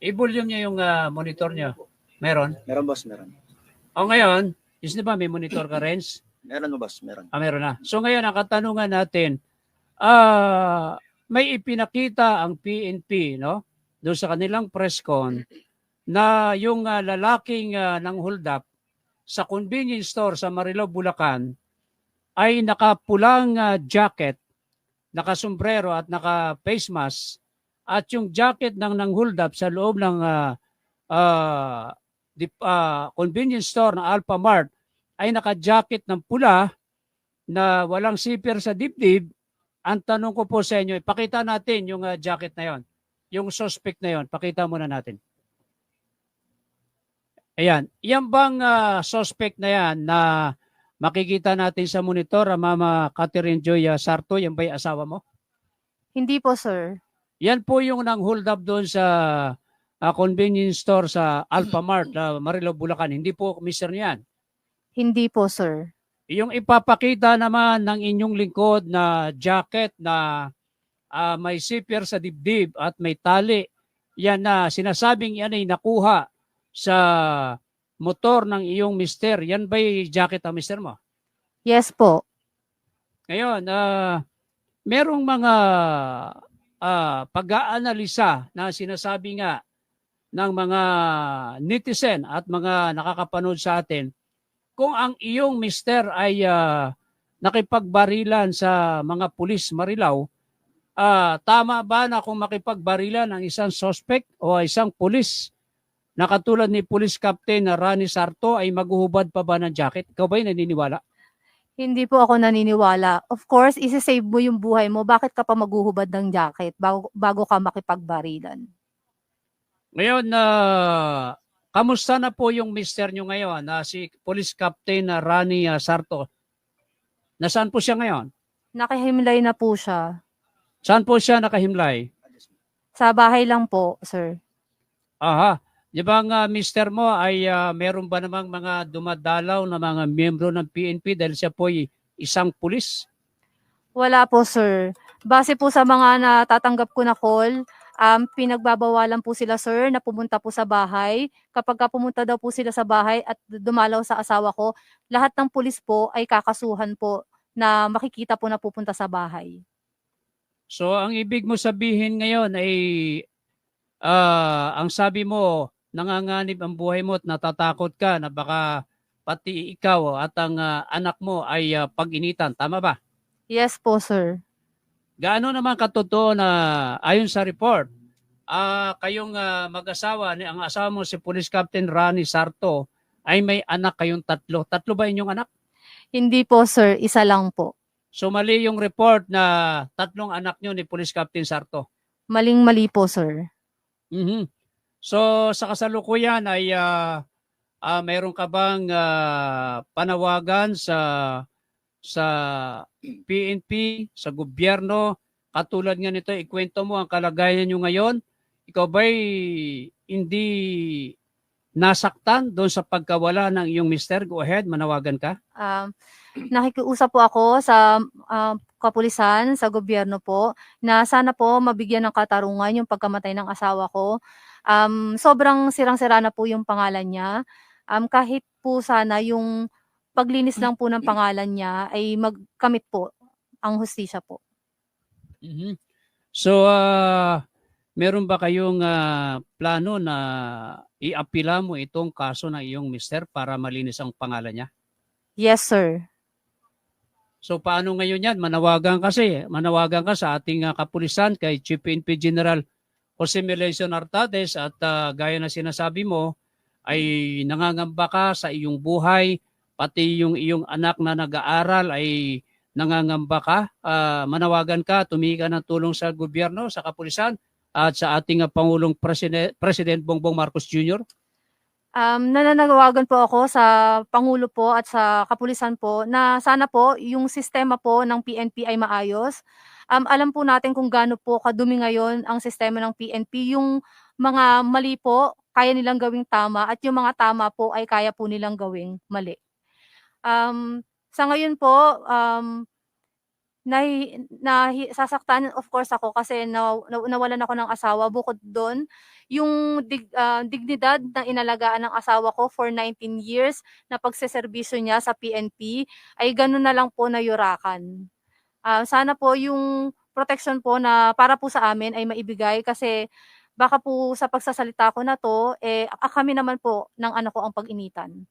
I-volume niya yung ah, monitor niya. Meron? Meron boss, meron. O ngayon, is di ba may monitor ka, Renz? Meron mo boss, meron. Ah, meron na. So ngayon, ang katanungan natin, ah may ipinakita ang PNP, no? Doon sa kanilang press con, na yung ah, lalaking ah, nang hold up sa convenience store sa Marilao, Bulacan, ay nakapulang ah, jacket, nakasombrero at naka-face mask, at yung jacket ng nang hold up sa loob ng ah, ah, dip- ah, convenience store ng Alpha Mart ay naka-jacket ng pula na walang zipper sa dibdib, ang tanong ko po sa inyo, ipakita natin yung uh, jacket na yon, yung suspect na yon, pakita muna natin. Ayan, yan bang uh, suspect na yan na makikita natin sa monitor, ah, Mama Catherine Joy ah, Sarto, yan ba asawa mo? Hindi po, sir. Yan po yung nang hold up doon sa ah, convenience store sa Alpha Mart, na Marilao, Bulacan. Hindi po mister niyan. Hindi po, sir. Yung ipapakita naman ng inyong lingkod na jacket na ah, may zipper sa dibdib at may tali, yan na sinasabing yan ay nakuha sa motor ng iyong mister. Yan ba yung jacket ng mister mo? Yes po. Ngayon, ah, merong mga ah, pag-aanalisa na sinasabi nga ng mga netizen at mga nakakapanood sa atin kung ang iyong mister ay ah, nakipagbarilan sa mga pulis Marilao, ah, tama ba na kung makipagbarilan ang isang suspect o isang pulis na katulad ni Police Captain na Rani Sarto ay maghuhubad pa ba ng jacket? Ikaw ba naniniwala? Hindi po ako naniniwala. Of course, isi-save mo yung buhay mo. Bakit ka pa maghuhubad ng jacket bago, bago ka makipagbarilan? Ngayon, na kamusta na po yung mister nyo ngayon na si Police Captain na Rani ah, Sarto? Nasaan po siya ngayon? Nakahimlay na po siya. Saan po siya nakahimlay? Sa bahay lang po, sir. Aha. Ba ang ah, mister mo ay ah, meron ba namang mga dumadalaw na mga miyembro ng PNP dahil siya po ay isang pulis? Wala po, sir. Base po sa mga natatanggap ko na call, um, pinagbabawalan po sila, sir, na pumunta po sa bahay. Kapag ka pumunta daw po sila sa bahay at dumalaw sa asawa ko, lahat ng pulis po ay kakasuhan po na makikita po na pupunta sa bahay. So ang ibig mo sabihin ngayon ay ah, ang sabi mo nanganganib ang buhay mo at natatakot ka na baka pati ikaw at ang ah, anak mo ay ah, pag-initan. Tama ba? Yes po, sir. Gaano naman katotoo na ayon sa report, ah kayong ah, mag-asawa, ni ang asawa mo si Police Captain Rani Sarto ay may anak kayong tatlo. Tatlo ba inyong anak? Hindi po, sir. Isa lang po. So mali yung report na tatlong anak nyo ni Police Captain Sarto. Maling-mali po, sir. Mhm. So sa kasalukuyan ay ah ah, mayroon ka bang ah, panawagan sa sa PNP, sa gobyerno, katulad nga nito, ikwento mo ang kalagayan nyo ngayon. Ikaw ba'y hindi nasaktan doon sa pagkawala ng iyong mister? Go ahead, manawagan ka. Um, nakikiusap po ako sa ah, kapulisan, sa gobyerno po, na sana po mabigyan ng katarungan yung pagkamatay ng asawa ko. Um, sobrang sirang-sira na po yung pangalan niya. Um, kahit po sana yung paglinis lang po ng pangalan niya ay magkamit po ang hustisya po. Mhm. So, ah, meron ba kayong ah, plano na iapila mo itong kaso ng iyong mister para malinis ang pangalan niya? Yes, sir. So, paano ngayon yan? Manawagan kasi, manawagan ka sa ating ah, kapulisan kay Chief PNP General Jose Melencio Nartades at ah, gaya na sinasabi mo, ay nangangamba ka sa iyong buhay, pati yung iyong anak na nag-aaral ay nangangamba ka, ah, manawagan ka, tumingi ka ng tulong sa gobyerno, sa kapulisan, at sa ating ah, Pangulong President, President Bongbong Marcos Jr. Um, nananawagan po ako sa Pangulo po at sa Kapulisan po na sana po yung sistema po ng PNP ay maayos. Um, alam po natin kung gaano po kadumi ngayon ang sistema ng PNP. Yung mga mali po, kaya nilang gawing tama at yung mga tama po ay kaya po nilang gawing mali. Um, sa ngayon po, um, nahi nahi sasaktan of course ako kasi naw nawalan ako ng asawa. Bukod dun, yung dig ah, dignidad na inalagaan ng asawa ko for 19 years na pagseserbisyo niya sa PNP ay ganun na lang po nayurakan. Ah, sana po yung proteksyon po na para po sa amin ay maibigay kasi baka po sa pagsasalita ko na 'to, eh, kami naman po ng anak ko ang pag-initan.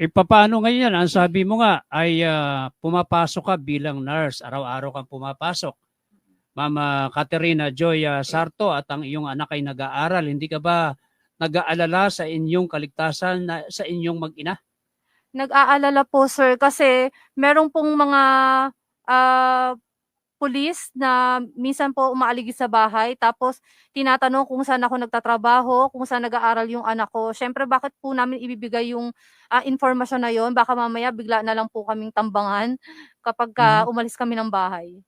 E papaano ngayon yan? Ang sabi mo nga ay ah, pumapasok ka bilang nurse. Araw-araw kang pumapasok. Mama Caterina Joy ah, Sarto at ang iyong anak ay nag-aaral. Hindi ka ba nag-aalala sa inyong kaligtasan na, sa inyong mag-ina? Nag-aalala po sir kasi meron pong mga, ah, pulis na minsan po umaaligid sa bahay tapos tinatanong kung saan ako nagtatrabaho, kung saan nag-aaral yung anak ko. Siyempre bakit po namin ibibigay yung, ah, impormasyon na yun baka mamaya bigla na lang po kaming tambangan kapagka umalis kami ng bahay.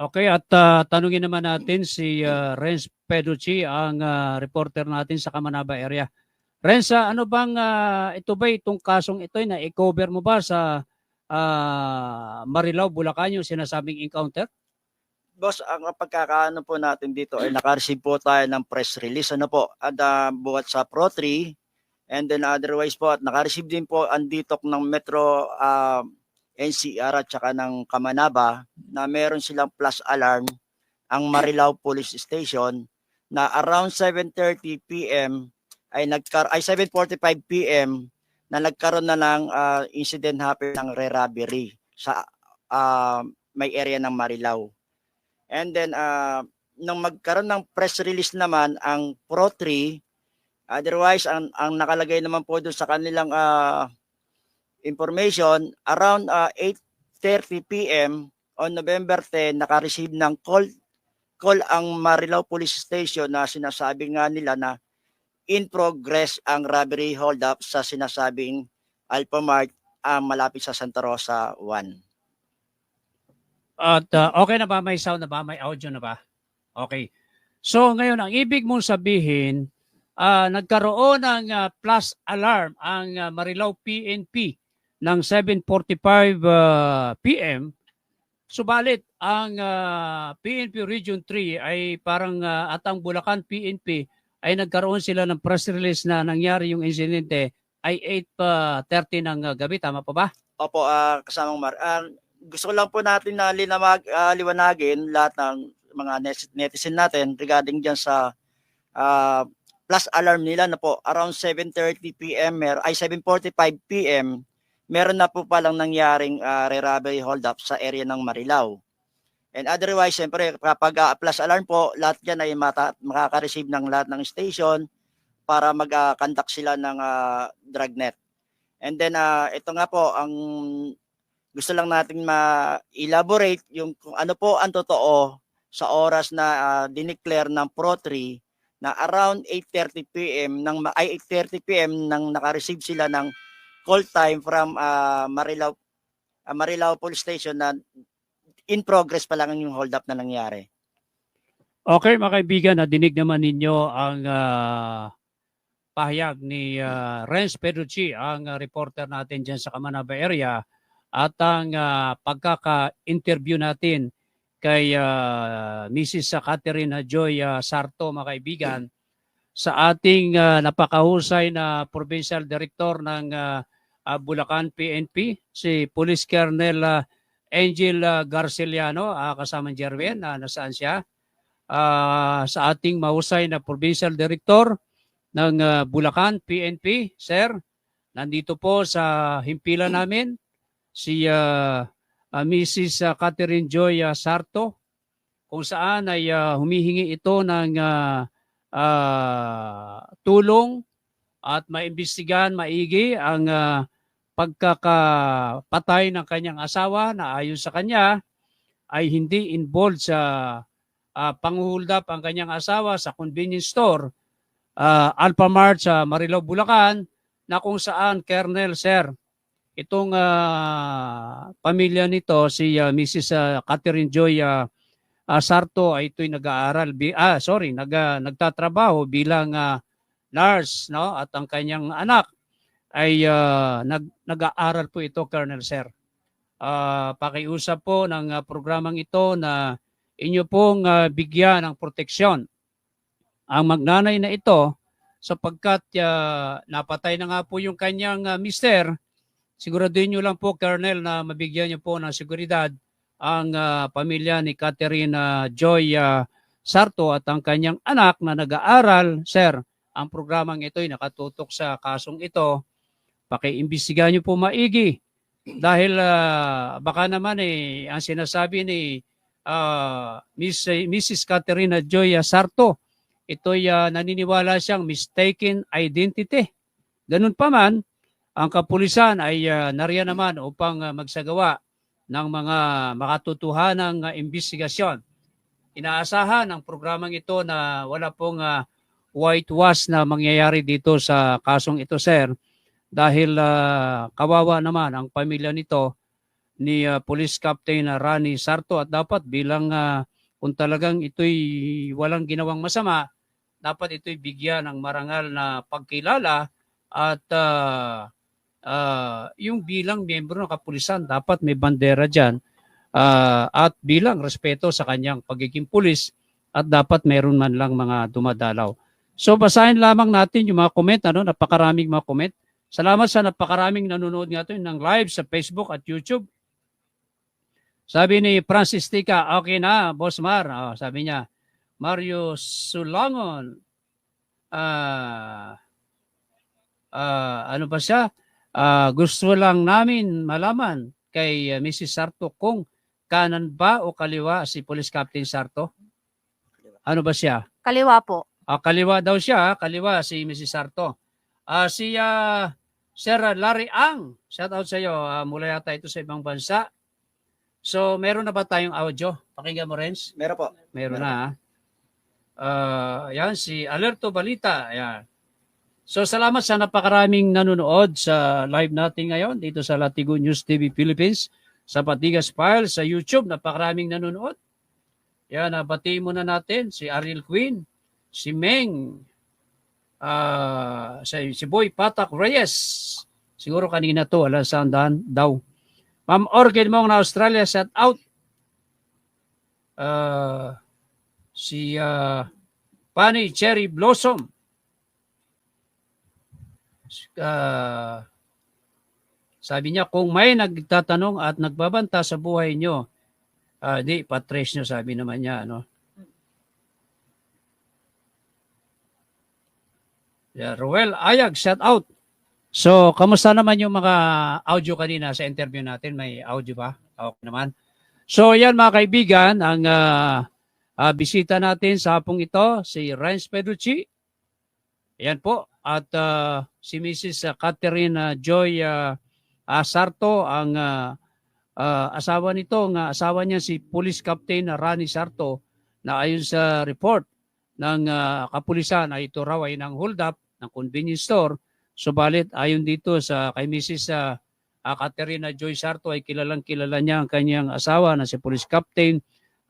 Okay, at ah, tanungin naman natin si ah, Renz Peducci, ang ah, reporter natin sa Kamanaba area. Renz, ah, ano bang ah, ito ba itong kasong ito ay na-cover mo ba sa ah, Marilao, Bulacan yung sinasabing encounter? Boss, ang pagkakaano po natin dito ay naka-receive po tayo ng press release. Ano po? At uh, buhat sa Pro3 and then otherwise po at naka-receive din po ang DTOC ng Metro uh, NCR at saka ng Kamanaba na meron silang plus alarm ang Marilao Police Station na around 7:30 PM ay nagkar ay 7:45 PM na nagkaroon na ng uh, incident happen ng re-robbery sa uh, may area ng Marilao. And then, uh, nung magkaroon ng press release naman ang Pro3, otherwise, ang, ang nakalagay naman po doon sa kanilang uh, information, around uh, 8.30 p.m. on November 10, naka-receive ng call call ang Marilao Police Station na sinasabi nga nila na in progress ang robbery hold up sa sinasabing Alphamart uh, malapit sa Santa Rosa 1. At ah, okay na ba? May sound na ba? May audio na ba? Okay. So ngayon, ang ibig mong sabihin, ah, nagkaroon ng ah, plus alarm ang ah, Marilao PNP ng 7.45 ah, PM. Subalit, ang ah, PNP Region 3 ay parang ah, at ang Bulacan PNP ay nagkaroon sila ng press release na nangyari yung insidente ay 8.30 ng ah, gabi. Tama pa ba? Opo, ah, kasamang Mar. Ah, gusto lang po natin na linamag, ah, liwanagin lahat ng mga net- netizen natin regarding dyan sa ah, plus alarm nila na po around 7.30 p.m. Mer ay 7.45 p.m. meron na po palang nangyaring uh, re-robbery hold up sa area ng Marilao. And otherwise, siyempre, kapag ah, plus alarm po, lahat dyan ay mata- makaka-receive ng lahat ng station para mag-conduct sila ng ah, dragnet. And then, ah, ito nga po, ang gusto lang nating ma-elaborate yung kung ano po ang totoo sa oras na ah, dineclare ng Pro3 na around 8:30 PM ng ay 8:30 PM nang naka-receive sila ng call time from ah, Marilao ah, Marilao Police Station na in progress pa lang yung hold up na nangyari. Okay, mga kaibigan, nadinig naman ninyo ang ah, pahayag ni uh, Renz Pedrucci, ang ah, reporter natin dyan sa Kamanaba area, at ang ah, pagkaka-interview natin kay ah, Mrs. Catherine Joy ah, Sarto, mga kaibigan, sa ating ah, napakahusay na Provincial Director ng ah, ah, Bulacan PNP, si Police Colonel ah, Angel ah, Garciliano, ah, kasama Jerwin, na nasaan siya, Ah, sa ating mahusay na Provincial Director ng ah, Bulacan PNP, Sir. Nandito po sa himpilan namin si ah, ah, Mrs. Catherine Joy ah, Sarto kung saan ay ah, humihingi ito ng ah, ah, tulong at maimbestigahan maigi ang ah, pagkakapatay ng kanyang asawa na ayon sa kanya ay hindi involved sa uh, panguhuldap ang kanyang asawa sa convenience store uh, Alphamart sa Marilao, Bulacan na kung saan Colonel Sir itong ah, pamilya nito si ah, Mrs. ah, Catherine Joy ah, ah, Sarto ay ito'y nag-aaral bi- ah sorry nag ah, nagtatrabaho bilang ah, nurse no at ang kanyang anak ay ah, nag nag-aaral po ito Colonel Sir. ah, pakiusap po ng ah, programang ito na inyo pong ah, bigyan ng proteksyon ang magnanay na ito sapagkat ah, napatay na nga po yung kanyang ah, mister. Siguraduhin nyo lang po, Colonel, na mabigyan nyo po ng seguridad ang ah, pamilya ni Catherine ah, Joy ah, Sarto at ang kanyang anak na nag-aaral. Sir, ang programang ito ay nakatutok sa kasong ito. Pakiimbestigahan nyo po maigi dahil ah, baka naman eh, ang sinasabi ni ah, Miss, Mrs. Caterina Joy Sarto, ito'y ah, naniniwala siyang mistaken identity. Ganun pa man, ang kapulisan ay ah, nariyan naman upang ah, magsagawa ng mga makatotohanang uh, investigasyon. Inaasahan ng programang ito na wala pong ah, whitewash na mangyayari dito sa kasong ito, sir. Dahil ah, kawawa naman ang pamilya nito ni ah, Police Captain ah, Rani Sarto at dapat bilang ah, kung talagang ito'y walang ginawang masama, dapat ito'y bigyan ng marangal na pagkilala at ah, ah, yung bilang miyembro ng kapulisan dapat may bandera dyan ah, at bilang respeto sa kanyang pagiging pulis at dapat meron man lang mga dumadalaw. So basahin lamang natin yung mga comment, ano, napakaraming mga comment. Salamat sa napakaraming nanonood nga ito ng live sa Facebook at YouTube. Sabi ni Francis Tika, okay na, Boss Mar. Oh, sabi niya, Mario Sulangon. Ah, ah, ano ba siya? Ah, gusto lang namin malaman kay uh, Mrs. Sarto kung kanan ba o kaliwa si Police Captain Sarto? Ano ba siya? Kaliwa po. Ah, kaliwa daw siya, kaliwa si Mrs. Sarto. Ah, si ah, Sir Larry Ang, shout out sa iyo, ah, mula yata ito sa ibang bansa. So, meron na ba tayong audio? Pakinggan mo, Renz? Meron po. Meron na. ah. Ah, yan, si Alerto Balita. Ayan. So, salamat sa napakaraming nanonood sa live natin ngayon dito sa Latigo News TV Philippines, sa Patigas File, sa YouTube. Napakaraming nanonood. Yan, nabatiin muna natin si Ariel Queen, si Meng, ah, si, si Boy Patak Reyes. Siguro kanina to, alas sandahan daw. Ma'am Orchid Mong na Australia, shout out. Ah, si ah, Pani Cherry Blossom. Ah, sabi niya, kung may nagtatanong at nagbabanta sa buhay nyo, ah, di, patres nyo, sabi naman niya, ano. Yeah, Ruel Ayag, shout out. So, kamusta naman yung mga audio kanina sa interview natin? May audio ba? Okay naman. So, yan mga kaibigan, ang ah, ah, bisita natin sa hapong ito, si Renz Pedrucci. Yan po. At ah, si Mrs. Catherine Joy ah, Sarto, ang ah, ah, asawa nito, ang asawa niya si Police Captain Rani Sarto, na ayon sa report ng ah, kapulisan ay ito raw ay ng hold up ng convenience store. Subalit ayon dito sa kay Mrs. ah, ah, Catherine Joy Sarto ay kilalang kilala niya ang kanyang asawa na si Police Captain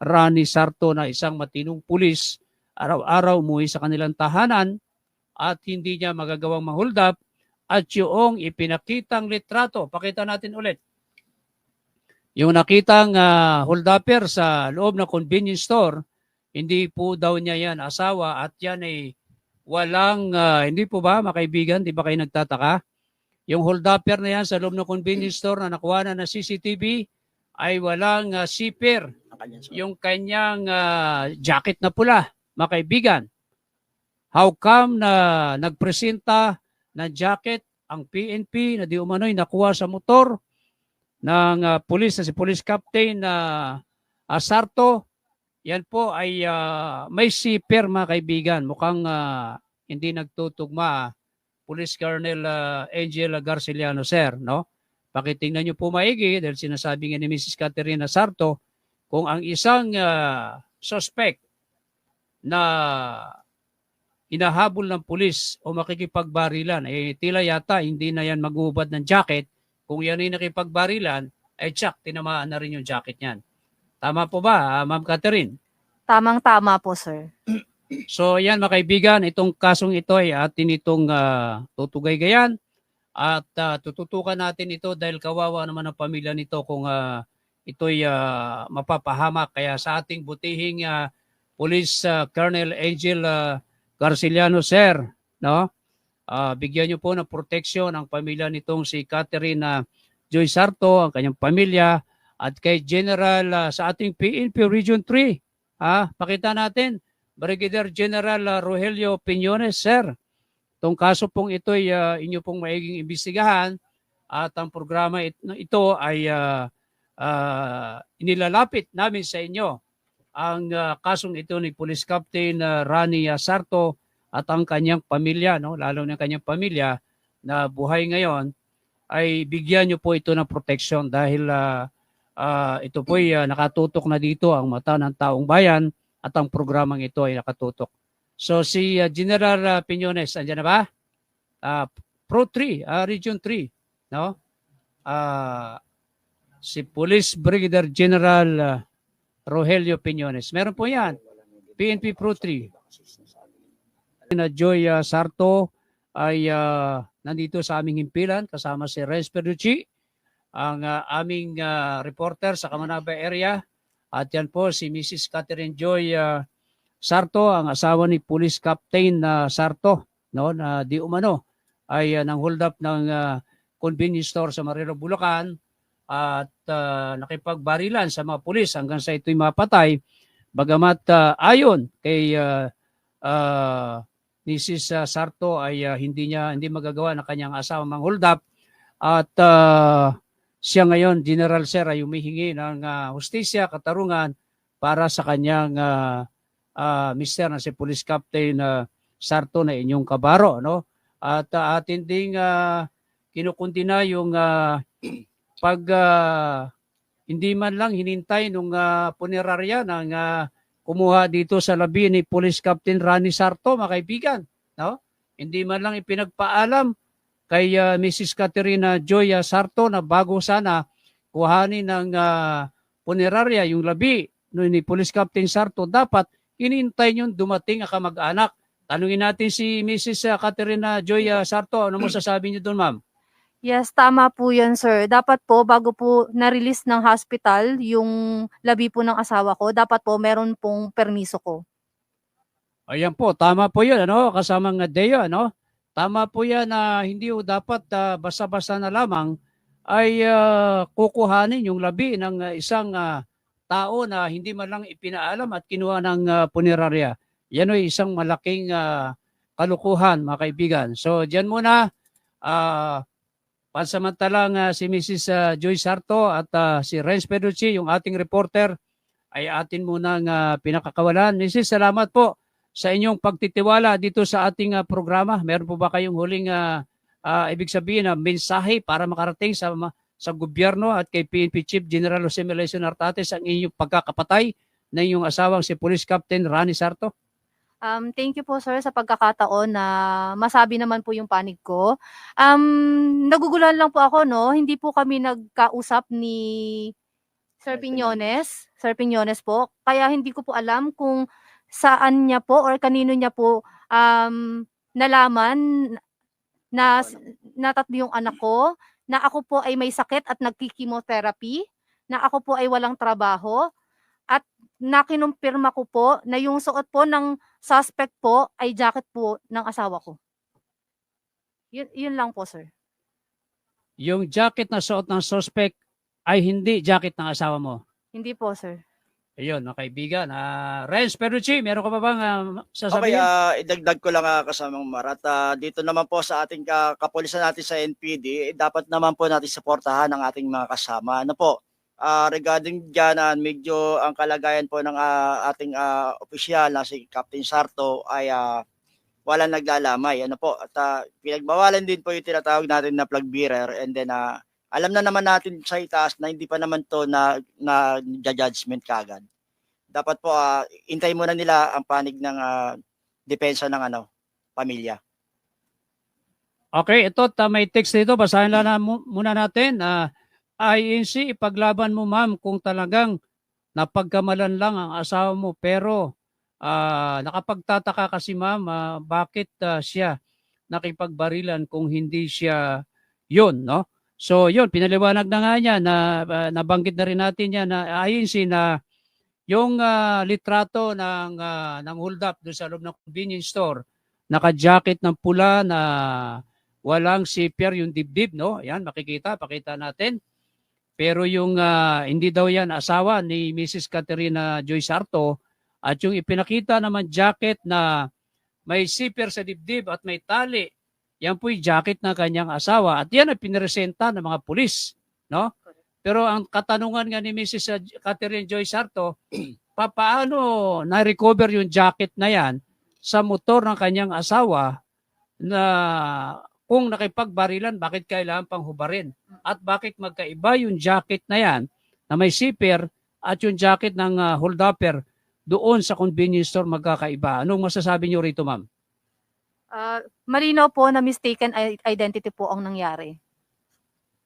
Rani Sarto na isang matinong pulis. Araw-araw umuwi sa kanilang tahanan at hindi niya magagawang ma-hold up at yung ipinakitang litrato. Pakita natin ulit. Yung nakitang ah, hold upper sa loob ng convenience store, hindi po daw niya yan asawa at yan ay walang, ah, hindi po ba makaibigan, di ba kayo nagtataka? Yung hold upper na yan sa loob ng convenience store na nakuha na ng CCTV ay walang uh, zipper yung kanyang ah, jacket na pula, mga kaibigan. How come na nagpresenta ng jacket ang PNP na di umano'y nakuha sa motor ng ah, pulis na si Police Captain na Asarto? Yan po ay ah, may zipper mga kaibigan. Mukhang ah, hindi nagtutugma Police Colonel ah, Angel Garciliano, sir, no? Pakitingnan niyo po maigi dahil sinasabi nga ni Mrs. Caterina Sarto kung ang isang ah, suspect na inahabol ng pulis o makikipagbarilan, eh tila yata hindi na yan magubad ng jacket. Kung yan ay nakipagbarilan, ay tsak, tinamaan na rin yung jacket niyan. Tama po ba, ah, Ma'am Catherine? Tamang-tama po, sir. So yan mga kaibigan, itong kasong ito ay atin itong ah, tutugay gayan At ah, tututukan natin ito dahil kawawa naman ang pamilya nito kung ah, ito'y ah, mapapahamak. Kaya sa ating butihing ah, Police ah, Colonel Angel ah, Garciliano, sir, no? Ah, bigyan niyo po ng proteksyon ang pamilya nitong si Catherine ah, Joy Sarto, ang kanyang pamilya, at kay General ah, sa ating PNP Region 3. Ah, pakita natin, Brigadier General ah, Rogelio Piñones, sir. Itong kaso pong ito ay ah, inyo pong maiging imbestigahan at ang programa it- ito ay ah, ah, inilalapit namin sa inyo ang ah, kasong ito ni Police Captain ah, Rani Sarto at ang kanyang pamilya, no? lalo ng kanyang pamilya na buhay ngayon, ay bigyan niyo po ito ng protection dahil ah, ah, ito po ay ah, nakatutok na dito ang mata ng taong bayan at ang programang ito ay nakatutok. So si ah, General ah, Piñones, andyan na ba? Ah, Pro 3, ah, Region 3, no? Ah, si Police Brigadier General ah, Rogelio Piñones. Meron po yan. PNP Pro 3. Na Joy ah, Sarto ay ah, nandito sa aming himpilan kasama si Renz Perducci, ang ah, aming ah, reporter sa Kamanaba area. At yan po si Mrs. Catherine Joy ah, Sarto, ang asawa ni Police Captain na Sarto, no, na di umano ay uh, nang hold up ng ah, convenience store sa Marino, Bulacan at ah, nakipagbarilan sa mga pulis hanggang sa ito'y mapatay. Bagamat ah, ayon kay ah, ah, Mrs. Sarto ay ah, hindi niya hindi magagawa ng kanyang asawa mang hold up at ah, siya ngayon General Sir ay humihingi ng ah, hustisya katarungan para sa kanyang ah, ah, mister na si Police Captain ah, Sarto na inyong kabaro no at ah, atin ding ah, kinukundina yung ah, pag ah, hindi man lang hinintay nung ah, punerarya ng ah, kumuha dito sa labi ni Police Captain Rani Sarto, mga kaibigan, no? Hindi man lang ipinagpaalam kay ah, Mrs. Caterina Joya Sarto na bago sana kuhanin ng ah, punerarya yung labi no, ni Police Captain Sarto, dapat hinintay nyo dumating ang kamag-anak. Tanungin natin si Mrs. Caterina Joya Sarto, ano mo sasabi niyo doon, ma'am? Yes, tama po yun, sir. Dapat po, bago po na-release ng hospital yung labi po ng asawa ko, dapat po meron pong permiso ko. Ayan po, tama po yun, ano, kasamang Deo, ano? Tama po yan na hindi ho dapat ah, basta-basta na lamang ay ah, kukuhanin yung labi ng ah, isang ah, tao na hindi man lang ipinaalam at kinuha ng ah, punerarya. Yan ay isang malaking ah, kalukuhan, mga kaibigan. So, diyan muna, ah, pansamantalang ah, si Mrs. ah, Joy Sarto at ah, si Renz Peducci, yung ating reporter, ay atin munang ah, pinakakawalan. Mrs. Salamat po sa inyong pagtitiwala dito sa ating ah, programa. Meron po ba kayong huling ah, ah, ibig sabihin na mensahe para makarating sa sa gobyerno at kay PNP Chief General Jose Melesio Nartates ang inyong pagkakapatay ng inyong asawang si Police Captain Rani Sarto? Um, thank you po, sir, sa pagkakataon na masabi naman po yung panig ko. Um, naguguluhan lang po ako, no? Hindi po kami nagkausap ni Sir Piñones, Sir Piñones po. Kaya hindi ko po alam kung saan niya po or kanino niya po um, nalaman na na tatlo yung anak ko, na ako po ay may sakit at nagkikimotherapy, na ako po ay walang trabaho, at nakinumpirma ko po na yung suot po ng suspect po ay jacket po ng asawa ko. Yun, yun lang po, sir. Yung jacket na suot ng suspect ay hindi jacket ng asawa mo. Hindi po, sir. Ayun, mga kaibigan. Uh, Renz Perucci, meron ka pa bang Okay, sasabihin? ah, idagdag ko lang uh, kasamang Marat. Ah, dito naman po sa ating ka- kapulisan natin sa NPD, eh, dapat naman po natin suportahan ang ating mga kasama. Ano po? Ah, regarding dyan, ah, medyo ang kalagayan po ng ah, ating ah, opisyal na si Captain Sarto ay ah, wala naglalamay. Ano po? At ah, pinagbawalan din po yung tinatawag natin na plug bearer and then ah, alam na naman natin sa itaas na hindi pa naman to na na judgment kagad. Dapat po ah, intay muna nila ang panig ng ah, depensa ng ano, pamilya. Okay, ito, ta, may text dito. Basahin lang na, mu- muna natin. Ah, INC, ipaglaban mo ma'am kung talagang napagkamalan lang ang asawa mo. Pero ah, nakapagtataka kasi ma'am, ah, bakit ah, siya nakipagbarilan kung hindi siya yun, no? So, yun, pinaliwanag na nga niya na ah, nabanggit na rin natin yan na ayon si na yung ah, litrato ng ah, ng hold up doon sa loob ng convenience store, naka-jacket ng pula na walang zipper yung dibdib, no? Yan, makikita, pakita natin. Pero yung ah, hindi daw yan asawa ni Mrs. Caterina Joy Sarto at yung ipinakita naman jacket na may zipper sa dibdib at may tali, yan po yung jacket ng kanyang asawa at yan ay piniresenta ng mga pulis, no? Pero ang katanungan nga ni Mrs. Catherine Joy Sarto, papaano na-recover yung jacket na yan sa motor ng kanyang asawa na kung nakipagbarilan, bakit kailangan pang hubarin? At bakit magkaiba yung jacket na yan na may zipper at yung jacket ng uh, hold-upper doon sa convenience store magkakaiba? Anong masasabi niyo rito, ma'am? Ah, malinaw po na mistaken identity po ang nangyari.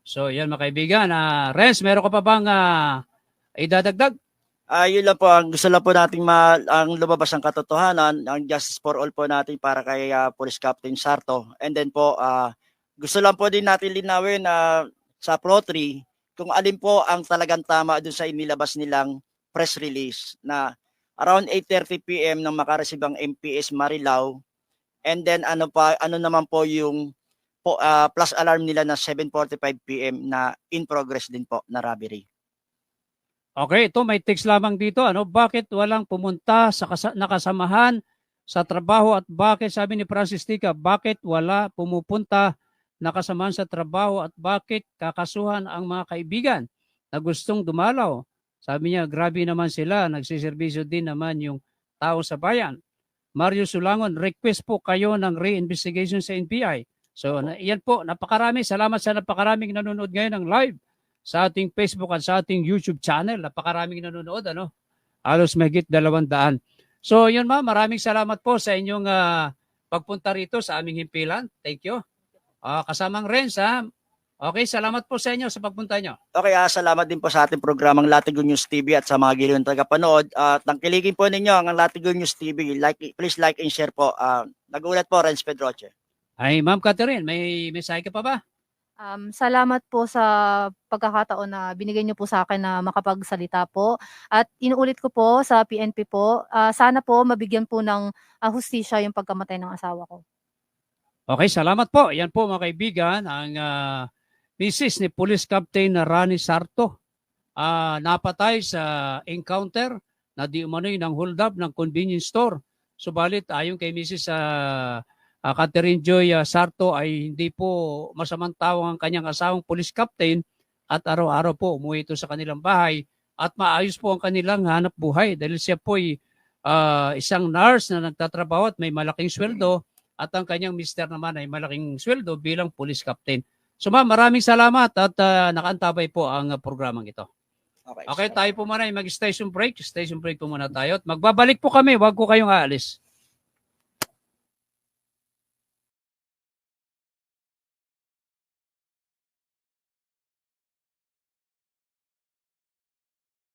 So, yan mga kaibigan. Uh, Renz, meron ka pa bang uh, idadagdag? Ah, yun lang po ang gusto lang po nating ma ang lumabas ng katotohanan, ang justice for all po natin para kay ah, Police Captain Sarto. And then po ah, gusto lang po din natin linawin na sa Pro 3 kung alin po ang talagang tama doon sa inilabas nilang press release na around 8:30 PM nang makareceive ang MPS Marilao. And then ano pa ano naman po yung po, ah, plus alarm nila na 7:45 PM na in progress din po na robbery. Okay, ito may text lamang dito. Ano, bakit walang pumunta sa kasa- nakasamahan sa trabaho at bakit sabi ni Francis Tica, bakit wala pumupunta nakasamahan sa trabaho at bakit kakasuhan ang mga kaibigan na gustong dumalaw? Sabi niya, grabe naman sila, nagsiservisyo din naman yung tao sa bayan. Mario Sulangon, request po kayo ng re-investigation sa NBI. So, na, yan po, napakarami. Salamat sa napakaraming nanonood ngayon ng live sa ating Facebook at sa ating YouTube channel. Napakaraming nanonood, ano? Halos mahigit dalawang daan. So, yun ma'am, maraming salamat po sa inyong ah, pagpunta rito sa aming himpilan. Thank you. Ah, kasamang Renz, ha? Okay, salamat po sa inyo sa pagpunta nyo. Okay, ah, salamat din po sa ating programang Latigo News TV at sa mga giliw na tagapanood. At tangkilikin po ninyo ang Latigo News TV. Like, please like and share po. Ah, nagulat po, Renz Pedroche. Ay, ma'am Catherine, may mensahe ka pa ba? Um, salamat po sa pagkakataon na binigay niyo po sa akin na makapagsalita po. At inuulit ko po sa PNP po, ah, sana po mabigyan po ng ah, hustisya yung pagkamatay ng asawa ko. Okay, salamat po. Yan po mga kaibigan, ang uh, misis ni Police Captain Rani Sarto. Ah, napatay sa encounter na di umano'y ng hold up ng convenience store. Subalit ayon kay Mrs. ah, ah, Catherine Joy ah, Sarto ay hindi po masamang tao ang kanyang asawang police captain at araw-araw po umuwi ito sa kanilang bahay at maayos po ang kanilang hanap buhay dahil siya po ay ah, isang nurse na nagtatrabaho at may malaking sweldo at ang kanyang mister naman ay malaking sweldo bilang police captain. So ma'am, maraming salamat at ah, nakaantabay po ang programang ito. Okay. Okay, tayo po muna ay mag-station break. Station break po muna tayo. At magbabalik po kami, wag ko kayong aalis.